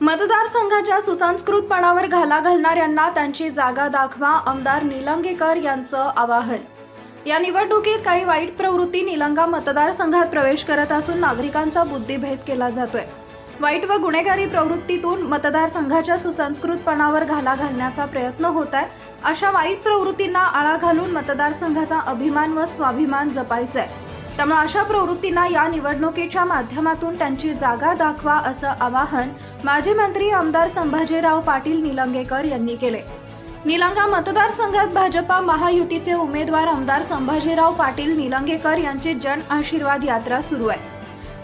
मतदारसंघाच्या सुसंस्कृतपणावर घाला घालणाऱ्यांना त्यांची जागा दाखवा आमदार निलंगेकर यांचं आवाहन. या निवडणुकीत काही वाईट प्रवृत्ती निलंगा मतदारसंघात प्रवेश करत असून नागरिकांचा बुद्धिभेद केला जातोय. वाईट व गुन्हेगारी प्रवृत्तीतून मतदारसंघाच्या सुसंस्कृतपणावर घाला घालण्याचा प्रयत्न होत आहे अशा वाईट प्रवृत्तींना आळा घालून मतदारसंघाचा अभिमान व स्वाभिमान जपायचा आहे त्यामुळे अशा प्रवृत्तींना या निवडणुकीच्या माध्यमातून त्यांची जागा दाखवा असं आवाहन माजी मंत्री आमदार संभाजीराव पाटील निलंगेकर यांनी केले. निलंगा मतदारसंघात भाजपा महायुतीचे उमेदवार आमदार संभाजीराव पाटील निलंगेकर यांची जन आशीर्वाद यात्रा सुरू आहे.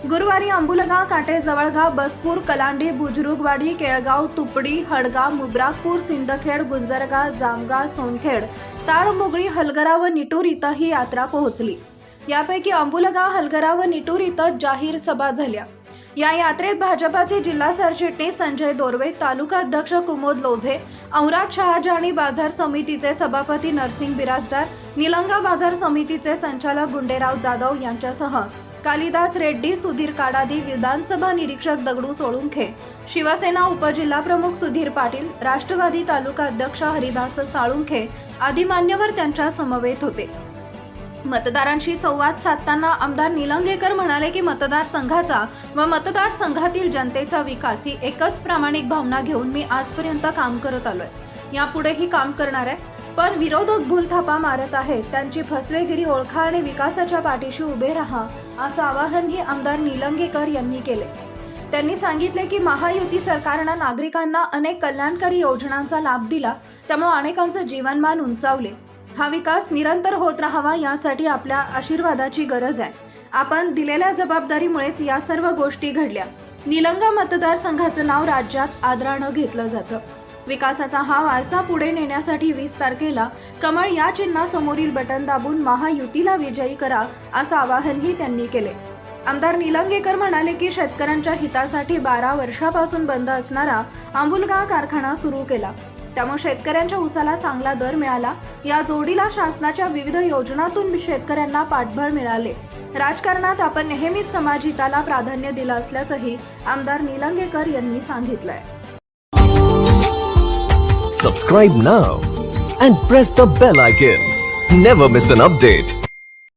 गुरुवारी अंबुलगा काटे जवळगाव बसपूर कलांडी बुजुर्गवाडी केळगाव तुपडी हडगाव मुब्राकपूर सिंदखेड गुंजरगा जामगा सोनखेड ताळमुगळी हलगरा व निटूर इथं ही यात्रा पोहोचली. यापैकी अंबुलगा हलगरा व निटूर इथं जाहीर सभा झाल्या. या यात्रेत भाजपाचे जिल्हा सरचिटणीस संजय दोरवे तालुका अध्यक्ष कुमोद लोधे औराद शहाजानी बाजार समितीचे सभापती नरसिंग बिराजदार निलंगा बाजार समितीचे संचालक गुंडेराव जाधव यांच्यासह कालिदास रेड्डी सुधीर काडादी विधानसभा निरीक्षक दगडू सोळुंखे शिवसेना उपजिल्हाप्रमुख सुधीर पाटील राष्ट्रवादी तालुका अध्यक्ष हरिदास साळुंखे आदी मान्यवर त्यांच्या समवेत होते. मतदारांशी संवाद साधताना आमदार निलंगेकर म्हणाले की मतदारसंघाचा व मतदारसंघातील जनतेचा विकास ही एकच प्रामाणिक भावना घेऊन मी आजपर्यंत काम करत आलोय. यापुढेही काम करणार आहे. पण विरोधक भूलथापा मारत आहेत. त्यांची फसवेगिरी ओळखा आणि विकासाच्या पाठीशी उभे राहा असं आवाहनही आमदार निलंगेकर यांनी केले. त्यांनी सांगितले की महायुती सरकारनं नागरिकांना अनेक कल्याणकारी योजनांचा लाभ दिला त्यामुळे अनेकांचं जीवनमान उंचावले. हा विकास निरंतर होत राहावा यासाठी आपल्या आशीर्वादाची गरज आहे. आपण दिलेल्या जबाबदारीमुळेच या सर्व गोष्टी घडल्या. निलंगा मतदारसंघाचं नाव राज्यात आदरानं घेतलं जातं. विकासाचा हा वारसा पुढे नेण्यासाठी वीस तारखेला कमळ या चिन्हासमोरील बटन दाबून महायुतीला विजयी करा असं आवाहनही त्यांनी केले. आमदार निलंगेकर म्हणाले की शेतकऱ्यांच्या हितासाठी बारा वर्षापासून बंद असणारा आंबुलगा कारखाना सुरू केला. त्यामुळे शेतकऱ्यांच्या उसाला चांगला दर मिळाला. या जोडीला शासनाच्या विविध योजनातून शेतकऱ्यांना पाठबळ मिळाले. राजकारणात आपण नेहमीच समाजहिताला प्राधान्य दिलं असल्याचंही आमदार निलंगेकर यांनी सांगितलंय. Subscribe now and press the bell icon never miss an update